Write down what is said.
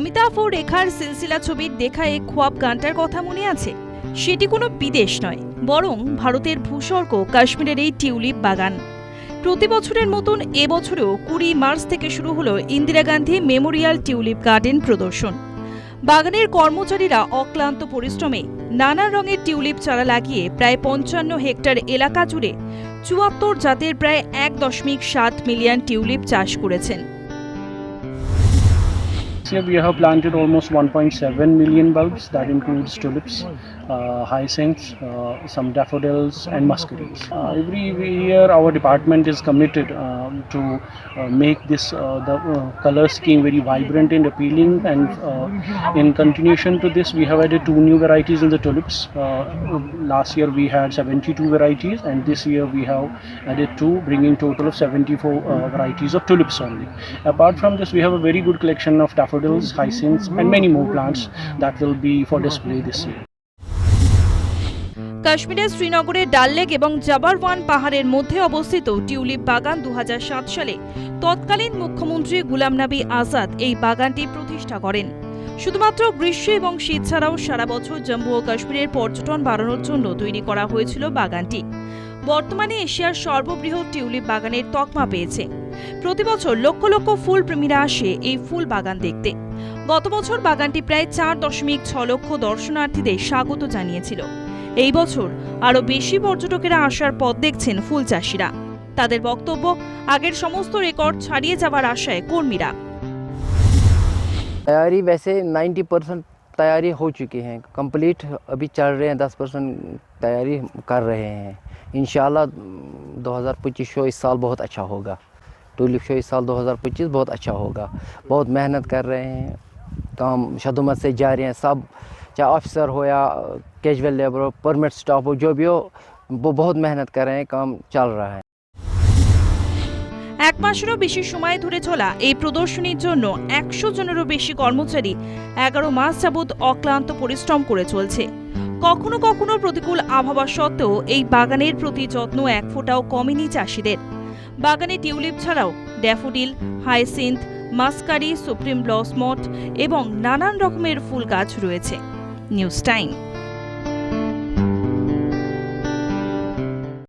অমিতাভ ও রেখার সিলসিলা ছবির দেখা খোয়াব গানটার কথা মনে আছে? সেটি কোনো বিদেশ নয়, বরং ভারতের ভূস্বর্গ কাশ্মীরের এই টিউলিপ বাগান। প্রতি বছরের মতন এবছরেও কুড়ি মার্চ থেকে শুরু হলো Indira Gandhi memorial tulip garden প্রদর্শন। বাগানের কর্মচারীরা অক্লান্ত পরিশ্রমে নানা রঙের টিউলিপ চারা লাগিয়ে প্রায় পঞ্চান্ন হেক্টর এলাকা জুড়ে চুয়াত্তর জাতের প্রায় এক দশমিক সাত মিলিয়ন টিউলিপ চাষ করেছেন। This year we have planted almost 1.7 million bulbs. That includes tulips, uh, hyacinths, uh, some daffodils, and muscadines. Uh, every year, our department is committed um, to uh, make this uh, the uh, color scheme very vibrant and appealing. And in continuation to this, we have added two new varieties in the tulips. Last year we had 72 varieties, and this year we have added two, bringing total of 74 uh, varieties of tulips only. Apart from this, we have a very good collection of daffodils, hyacinths, and many more plants that will be for display this year. কাশ্মীরের শ্রীনগরের ডাল lake এবং জাবারওয়ান পাহাড়ের মধ্যে অবস্থিত tulip বাগান দু হাজার সাত সালে তৎকালীন মুখ্যমন্ত্রী গুলাম নবী আজাদ এই বাগানটি প্রতিষ্ঠা করেন। শুধুমাত্র গ্রীষ্ম এবং শীত ছাড়াও সারা বছর জম্মু ও কাশ্মীরের পর্যটন বাড়ানোর জন্য তৈরি করা হয়েছিল বাগানটি। বর্তমানে এশিয়ার সর্ববৃহৎ টিউলিপ বাগানের তকমা পেয়েছে। প্রতি বছর লক্ষ লক্ষ ফুল প্রেমীরা আসে এই ফুল বাগান দেখতে গত বছর বাগানটি প্রায় চার দশমিক ছ লক্ষ দর্শনার্থীদের স্বাগত জানিয়েছিল এই বছর আরও বেশি পর্যটকেরা আসার পথ দেখছেন ফুল চাষিরা তাদের বক্তব্য আগের সমস্ত রেকর্ড ছাড়িয়ে যাওয়ার আশায় কর্মীরা तैयारी वैसे 90 परसेंट तैयारी हो चुकी है कंप्लीट अभी चल रहे हैं 10 परसेंट तैयारी कर रहे हैं इन 2025 शो इस साल बहुत अच्छा होगा टूलिप शो इस साल 2025 बहुत अच्छा होगा बहुत मेहनत कर रहे हैं काम शदुमत से जारी हैं सब चाहे ऑफिसर हो या कैजुअल लेबर हो परमिट स्टाफ हो जो भी हो वो बहुत मेहनत कर रहे हैं काम चल रहा है এক মাসেরও বেশি সময় ধরে চলা এই প্রদর্শনীর জন্য একশো জনেরও বেশি কর্মচারী এগারো মাস যাবৎ অক্লান্ত পরিশ্রম করে চলছে কখনো কখনো প্রতিকূল আবহাওয়া সত্ত্বেও এই বাগানের প্রতি যত্ন এক ফোঁটাও কমেনি চাষিদের বাগানে টিউলিপ ছাড়াও ড্যাফোডিল, হাইসিন্থ, মাস্কারি, সুপ্রিম ব্লসমট এবং নানান রকমের ফুল গাছ রয়েছে। News time.